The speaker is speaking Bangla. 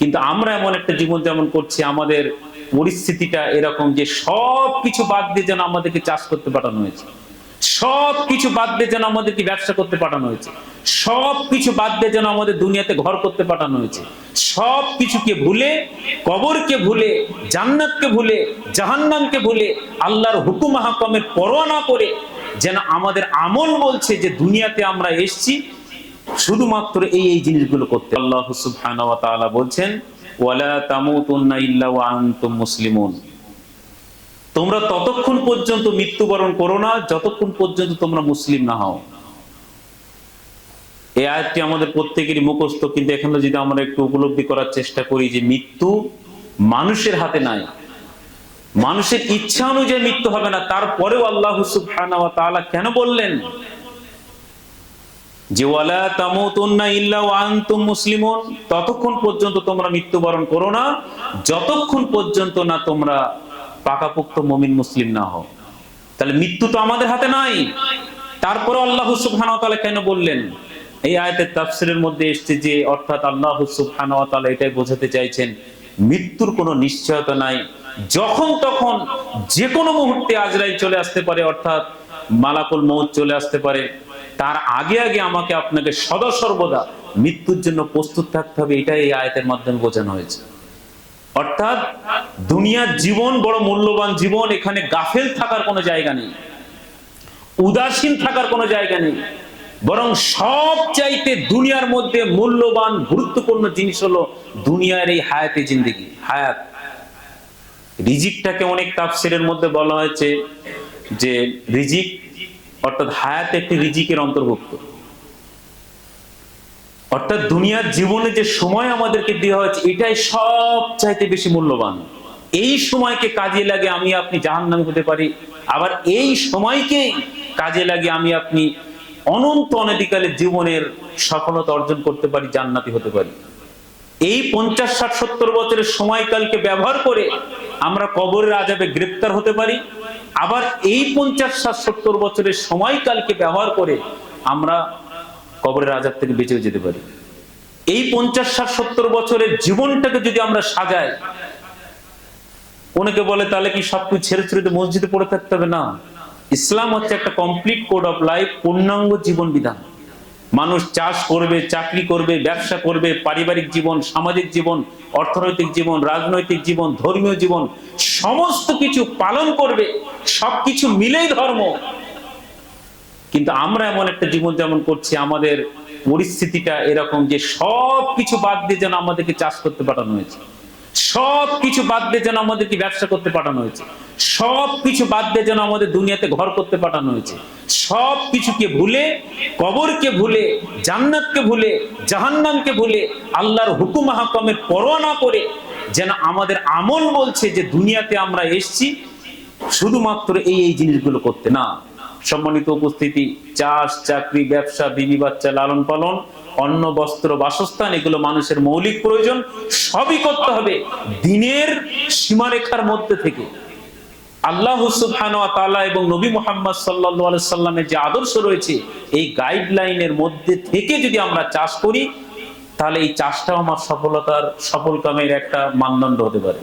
কিন্তু আমরা এমন একটা জীবন যেমন করছি, আমাদের পরিস্থিতিটা এরকম যে সব কিছু বাদ দিয়ে যেন আমাদেরকে চাষ করতে পাঠানো হয়েছে। সব কিছু বাদ দিয়ে যেন আমাদেরকে ব্যবসা করতে পাঠানো হয়েছে। সব কিছু বাদ দিয়ে যেন আমাদের দুনিয়াতে ঘর করতে পাঠানো হয়েছে। সব কিছুকে ভুলে, কবরকে ভুলে, জান্নাতকে ভুলে, জাহান্নামকে ভুলে, আল্লাহর হুকুম হাকামের পরোয়া না করে যেন আমাদের আমল বলছে যে দুনিয়াতে আমরা এসছি শুধুমাত্র এই এই জিনিসগুলো করতে আল্লাহ সুবহানাহু বলছেন তোমরা ততক্ষণ পর্যন্ত মৃত্যুবরণ করো না, যতক্ষণ পর্যন্ত তোমরা মুসলিম না হও। এই আয়াতটি আমাদের প্রত্যেকেরই মুখস্থ, কিন্তু এখানে যদি আমরা একটু উপলব্ধি করার চেষ্টা করি যে মৃত্যু মানুষের হাতে নাই। মানুষের ইচ্ছা অনুযায়ী মৃত্যু হবে না। তারপরেও আল্লাহ সুবহানাহু ওয়া কেন বললেন যে ওয়ালা তামুতুন্না ইল্লা আনতুম মুসলিমুন, ততক্ষণ পর্যন্ত তোমরা মৃত্যুবরণ করো না, যতক্ষণ পর্যন্ত না তোমরা পাকাপোক্ত মুমিন মুসলিম না হও। তাহলে মৃত্যু তো আমাদের হাতে নাই। তারপরে আল্লাহ সুবহানাহু ওয়া কেন বললেন? এই আয়াতের তাফসীরের মধ্যে এসেছে যে, অর্থাৎ আল্লাহ সুবহানাহু ওয়া এটাই বোঝাতে চাইছেন, মৃত্যুর কোনো নিশ্চয়তা নাই। যখন তখন যে কোনো মুহূর্তে আজরাইল চলে আসতে পারে, অর্থাৎ মালাকুল মৌত চলে আসতে পারে। তার আগে আগে আমাকে আপনাকে সদা সর্বদা মৃত্যুর জন্য প্রস্তুত থাকতে হবে, এটাই এই আয়তের মাধ্যমে বোঝানো হয়েছে। অর্থাৎ দুনিয়ার জীবন বড় মূল্যবান জীবন, এখানে গাফেল থাকার কোনো জায়গা নেই, উদাসীন থাকার কোনো জায়গা নেই, বরং সব চাইতে দুনিয়ার মধ্যে মূল্যবান, গুরুত্বপূর্ণ জিনিস হলো দুনিয়ার এই হায়াতে জিন্দেগি, হায়াত। রিজিকটাকে অনেক তাফসিরের মধ্যে বলা হয়েছে যে রিজিক অর্থাৎ হায়াত একটি রিজিকের অন্তর্ভুক্ত। অর্থাৎ দুনিয়ার জীবনে যে সময় আমাদেরকে দেওয়া হয়েছে, এটাই সব চাইতে বেশি মূল্যবান। এই সময়কে কাজে লাগে আমি আপনি জাহান্নামী হতে পারি, আবার এই সময়কে কাজে লাগে আমি আপনি অনন্ত অনধিকালের জীবনের সফলতা অর্জন করতে পারি, জান্নাতি হতে পারি। এই পঞ্চাশ, ষাট, সত্তর বছরের সময়কালকে ব্যবহার করে আমরা কবরের আজাবে গ্রেপ্তার হতে পারি আবার এই পঞ্চাশ ষাট সত্তর বছরের সময়কালকে ব্যবহার করে আমরা কবরের আজাদ থেকে বেঁচে যেতে পারি। এই পঞ্চাশ ষাট সত্তর বছরের জীবনটাকে যদি আমরা সাজাই, অনেকে বলে, তাহলে কি সবকিছু ছেড়ে ছেড়ে তো মসজিদে পড়ে থাকতে হবে? না। ইসলাম হচ্ছে একটা কমপ্লিট কোড অফ লাইফ পূর্ণাঙ্গ জীবন বিধান। মানুষ চাষ করবে, চাকরি করবে, ব্যবসা করবে, পারিবারিক জীবন, সামাজিক জীবন, অর্থনৈতিক জীবন, রাজনৈতিক জীবন, ধর্মীয় জীবন, সমস্ত কিছু পালন করবে, সবকিছু মিলেই ধর্ম। কিন্তু আমরা এমন একটা জীবন যেমন করছি, আমাদের পরিস্থিতিটা এরকম যে সব কিছু বাদ দিয়ে যেন আমাদেরকে চাষ করতে পাঠানো হয়েছে। সব কিছু বাদ দিয়ে যেন আমাদেরকে ব্যবসা করতে পাঠানো হয়েছে। সব কিছু বাদ দিয়ে যেন আমাদের দুনিয়াতে ঘর করতে পাঠানো হয়েছে। সব কিছুকে ভুলে, কবরকে ভুলে, জান্নাতকে ভুলে, জাহান্নামকে ভুলে, আল্লাহর হুকুম হাকামের পরোয়া না করে যেন আমাদের আমল বলছে যে দুনিয়াতে আমরা এসছি, শুধুমাত্র এই এই জিনিসগুলো করতে না। সম্মানিত উপস্থিতি, চাষ, চাকরি, ব্যবসা, বিবি বাচ্চা লালন পালন অন্ন, বস্ত্র, বাসস্থান, এগুলো মানুষের মৌলিক প্রয়োজন, সবই করতে হবে দিনের সীমারেখার মধ্যে থেকে। আল্লাহ তাআলা এবং নবী মুহাম্মদ সাল্লাল্লাহু সাল্লামের যে আদর্শ রয়েছে, এই গাইডলাইনের মধ্যে থেকে যদি আমরা চাষ করি, তাহলে এই চাষটাও আমার সফলতার, সফল কামের একটা মানদণ্ড হতে পারে।